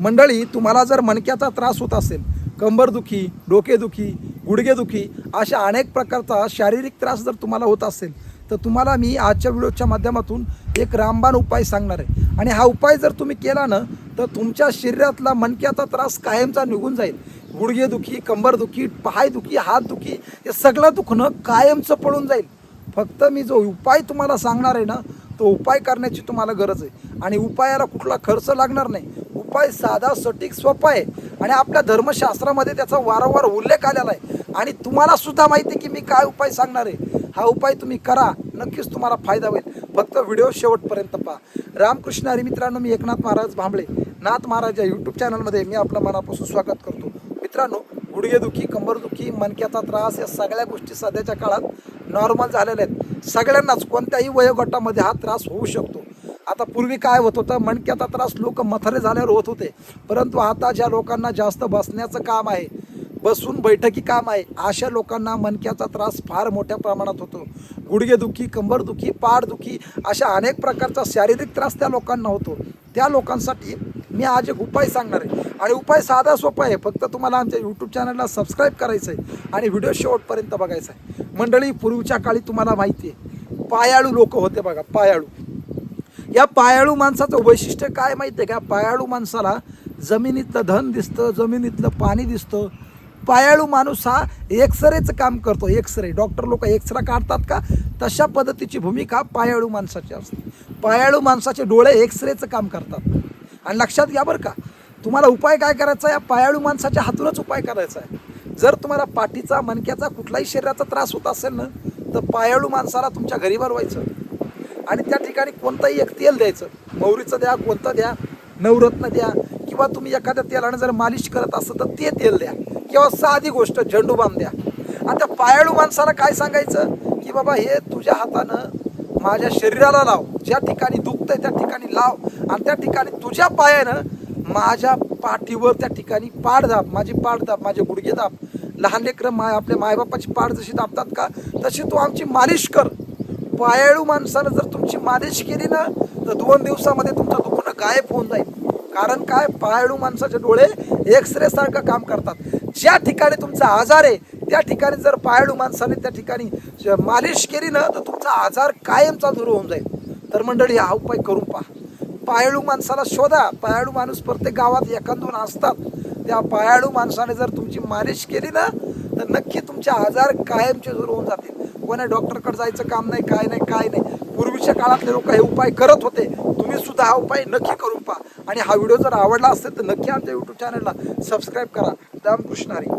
मंडळी तुम्हाला जर मणक्याचा त्रास होत असेल कंबरदुखी डोकेदुखी गुडघेदुखी अशा अनेक प्रकारचा शारीरिक त्रास जर तुम्हाला होत असेल तर तुम्हाला मी आजच्या व्हिडिओच्या माध्यमातून एक रामबाण उपाय सांगणार आहे. आणि हा उपाय जर तुम्ही केला ना तर तुमच्या शरीरातला मणक्याचा त्रास कायमचा निघून जाईल. गुडघेदुखी कंबरदुखी पायदुखी हातदुखी हे सगळं दुखणं कायमचं पळून जाईल. फक्त मी जो उपाय तुम्हाला सांगणार आहे ना तो उपाय करण्याची तुम्हाला गरज आहे. आणि उपायाला कुठला खर्च लागणार नाही. उपाय साधा सटीक सोपा आहे आणि आपल्या धर्मशास्त्रामध्ये त्याचा वारंवार उल्लेख आलेला आहे. आणि तुम्हाला सुद्धा माहिती आहे की मी काय उपाय सांगणार आहे? हा उपाय तुम्ही करा. नक्कीच तुम्हाला फायदा होईल. फक्त व्हिडिओ शेवटपर्यंत पहा. रामकृष्ण हरी मित्रांनो मी एकनाथ महाराज भांबळे. नाथ महाराज या यूट्यूब चॅनलमध्ये मी आपलं मनापासून स्वागत करतो. मित्रांनो गुडघेदुखी कंबरदुखी मनक्याचा त्रास या सगळ्या गोष्टी सध्याच्या काळात नॉर्मल झालेल्या आहेत. सगळ्यांनाच कोणत्याही वयोगटामध्ये हा त्रास होऊ शकतो. आता पूर्वी काय होत होतं? मणक्याचा त्रास लोक मथरे झाल्यावर होत होते. परंतु आता ज्या लोकांना जास्त बसण्याचं काम आहे बसून बैठकी काम आहे अशा लोकांना मणक्याचा त्रास फार मोठ्या प्रमाणात होतो. गुडघेदुखी कंबरदुखी पाठदुखी अशा अनेक प्रकारचा शारीरिक त्रास त्या लोकांना होतो. त्या लोकांसाठी मी आज एक उपाय सांगणार आहे. आणि उपाय साधा सोपा आहे. फक्त तुम्हाला आमच्या यूट्यूब चॅनलला सबस्क्राईब करायचं आहे आणि व्हिडिओ शेवटपर्यंत बघायचा आहे मंडळी पूर्वीच्या काळी तुम्हाला माहिती आहे पायाळू लोक होते बघा पायाळू. या पायाळू माणसाचं वैशिष्ट्य काय माहिती आहे का? पायाळू माणसाला जमिनीतलं धन दिसतं जमिनीतलं पाणी दिसतं. पायाळू माणूस हा एक्सरेचं काम करतो एक्सरे डॉक्टर लोक एक्सरे काढतात का? तशा पद्धतीची भूमिका पायाळू माणसाची असते. पायाळू माणसाचे डोळे एक्सरेचं काम करतात. आणि लक्षात घ्या बरं का तुम्हाला उपाय काय करायचा आहे? या पायाळू माणसाच्या हातूनच उपाय करायचा आहे. जर तुम्हाला पाठीचा मणक्याचा कुठलाही शरीराचा त्रास होत असेल ना तर पायाळू माणसाला तुमच्या घरी भरवायचं आणि त्या ठिकाणी कोणतंही एक तेल द्यायचं. मोहरीचं द्या कोणतं द्या नवरत्न द्या किंवा तुम्ही एखाद्या तेलाने जर मालिश करत असाल तर ते तेल द्या. किंवा साधी गोष्ट झेंडू झेंडूबाम द्या. आता पायाळू माणसाला काय सांगायचं? की बाबा हे तुझ्या हातानं माझ्या शरीराला लाव. ज्या ठिकाणी दुखतंय त्या ठिकाणी लाव. आणि त्या ठिकाणी तुझ्या पायानं माझ्या पाठीवर त्या ठिकाणी पाड दाब माझी पाड दाब माझे गुडघे दाब लहान लेकरं माय आपल्या मायबापाची पाड जशी दाबतात का तशी तू आमची मालिश कर. पायाळू माणसानं जर तुमची मालिश केली ना तर दोन दिवसामध्ये तुमचं दुखणं गायब होऊन जाईल. कारण काय? पायाळू माणसाचे डोळे एक्सरे सारखं काम करतात. ज्या ठिकाणी तुमचा आजार आहे त्या ठिकाणी जर पायाळू माणसाने त्या ठिकाणी मालिश केली ना तर तुमचा आजार कायमचा दूर होऊन जाईल. तर मंडळी हा उपाय करून पहा. पायाळू माणसाला शोधा. पायाळू माणूस प्रत्येक गावात एखाद दोन असतात. त्या पायाळू माणसाने जर तुमची मालिश केली ना नक्की तुमचे आजार कायमचे दूर होऊन जातील. कोणा डॉक्टरकडे जायचं काम नाही काय नाही काय नाही. पूर्वीच्या काळातले लोक हे उपाय करत होते. तुम्ही सुद्धा हा उपाय नक्की करून पहा. आणि हा व्हिडिओ जर आवडला असेल तर नक्की आमच्या यूट्यूब चॅनलला सबस्क्राईब करा. रामकृष्ण हरी.